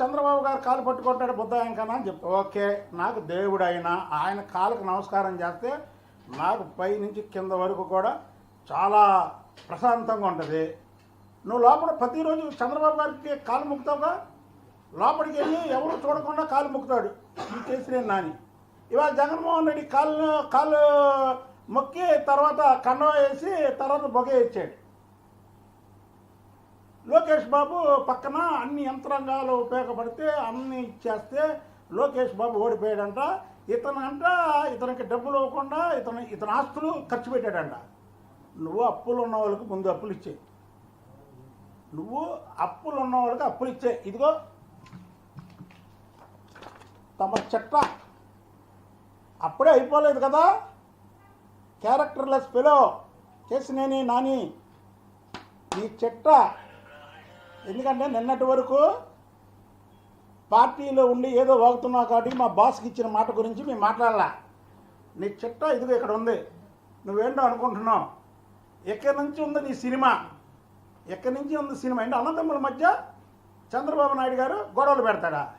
చంద్రబాబు గారు కాలు పట్టుకుంటాడు బుద్ధాయం కన్నా అని చెప్తా. ఓకే నాకు దేవుడు అయినా ఆయన కాలుకు నమస్కారం చేస్తే నాకు పై నుంచి కింద వరకు కూడా చాలా ప్రశాంతంగా ఉంటుంది. నువ్వు లోపల ప్రతిరోజు చంద్రబాబు గారికి కాలు ముక్తావుగా లోపలికి వెళ్ళి ఎవరు చూడకుండా కాలు ముక్కుతాడు. ఈ కేసీఆర్ నాని ఇవాళ జగన్మోహన్ రెడ్డి కాళ్ళు కాళ్ళు మొక్కి తర్వాత కన్నో వేసి తర్వాత బొగ ఇచ్చాడు. లోకేష్ బాబు పక్కన అన్ని యంత్రాంగాలు ఉపయోగపడితే అన్ని ఇచ్చేస్తే లోకేష్ బాబు ఓడిపోయాడంట. ఇతను అంట ఇతనికి డబ్బులు ఇవ్వకుండా ఇతను ఇతని ఆస్తులు ఖర్చు పెట్టాడంట. నువ్వు అప్పులు ఉన్న వాళ్ళకి ముందు అప్పులు ఇచ్చే. నువ్వు అప్పులు ఉన్న వాళ్ళకి అప్పులు ఇచ్చే. ఇదిగో తమ చెట్ట. అప్పుడే అయిపోలేదు కదా. క్యారెక్టర్లెస్ పిలో చేసినేని నాని. ఈ చెట్ట ఎందుకంటే నిన్నటి వరకు పార్టీలో ఉండి ఏదో వాగుతున్నావు కాబట్టి మా బాస్కి ఇచ్చిన మాట గురించి మేము మాట్లాడాలా. నీ చిట్టా ఇదిగో ఇక్కడ ఉంది. నువ్వేంటో అనుకుంటున్నావు. ఎక్కడి నుంచి ఉంది నీ సినిమా? ఎక్కడి నుంచి ఉంది సినిమా? అంటే అన్నదమ్ముల మధ్య చంద్రబాబు నాయుడు గారు గొడవలు పెడతాడా?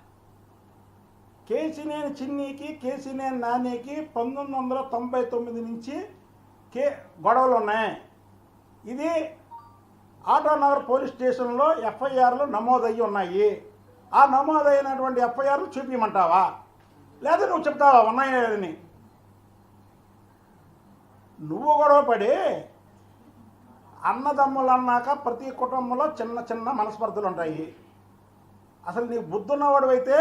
కేసీనేని చిన్నీకి కేసీనేని నానికి పంతొమ్మిది వందల తొంభై తొమ్మిది నుంచి కే గొడవలు ఉన్నాయి. ఇది ఆటోనగర్ పోలీస్ స్టేషన్లో ఎఫ్ఐఆర్లు నమోదయ్యి ఉన్నాయి. ఆ నమోదైనటువంటి ఎఫ్ఐఆర్లు చూపించమంటావా లేదా నువ్వు చెప్తావా? ఉన్నాయా లేదని? నువ్వు గొడవ పడి అన్నదమ్ములు అన్నాక ప్రతి కుటుంబంలో చిన్న చిన్న మనస్పర్ధలు ఉంటాయి. అసలు నీ బుద్ధున్నవాడు అయితే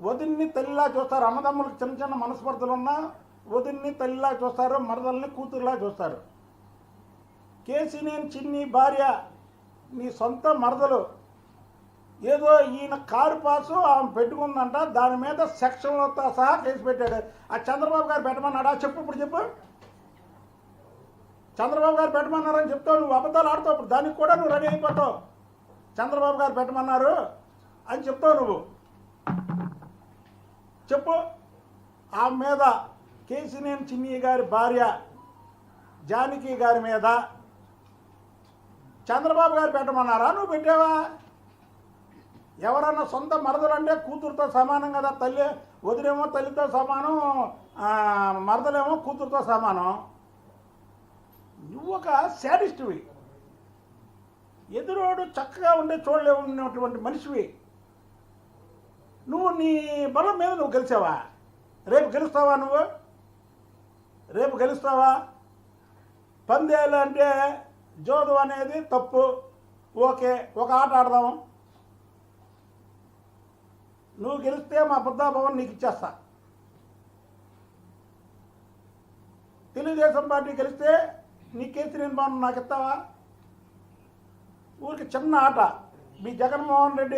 వదిన్ని తల్లిలా చూస్తారు. అన్నదమ్ములకు చిన్న చిన్న మనస్పర్ధలు ఉన్నా వదిన్ని తల్లిలా చూస్తారు మరదల్ని కూతురులా చూస్తారు. కేసీనేని చిన్ని భార్య నీ సొంత మరదలు. ఏదో ఈయన కారు పాసు ఆమె పెట్టుకుందంట దాని మీద సెక్షన్లతో సహా కేసు పెట్టాడు. ఆ చంద్రబాబు గారు పెట్టమన్నాడా? చెప్పు ఇప్పుడు చెప్పు. చంద్రబాబు గారు పెట్టమన్నారని చెప్తావు నువ్వు అబద్ధాలు ఆడుతావు ఇప్పుడు. దానికి కూడా నువ్వు రెడీ అయిపోతావు. చంద్రబాబు గారు పెట్టమన్నారు అని చెప్తావు నువ్వు. చెప్పు. ఆమె మీద కేసినేని చిన్ని గారి భార్య జానకి గారి మీద చంద్రబాబు గారు పెట్టమన్నారా? నువ్వు పెట్టావా? ఎవరన్నా సొంత మరదలు అంటే కూతురుతో సమానం కదా తల్లి? వదిలేమో తల్లితో సమానం మరదలేమో కూతురుతో సమానం. నువ్వు ఒక శాడిస్ట్వి. ఎదురోడు చక్కగా ఉండే చూడలేము ఉన్నటువంటి మనిషివి. నువ్వు నీ బలం మీద నువ్వు గెలిచావా? రేపు గెలుస్తావా నువ్వు? రేపు గెలుస్తావా? పందేలు అంటే జోదు అనేది తప్పు. ఓకే ఒక ఆట ఆడదాం నువ్వు గెలిస్తే మా బుద్ధాభవన్ నీకు ఇచ్చేస్తా. తెలుగుదేశం పార్టీ గెలిస్తే నీ కేసీఆర్ భవన్ నాకు ఇస్తావా? ఊరికి చిన్న ఆట. మీ జగన్మోహన్ రెడ్డి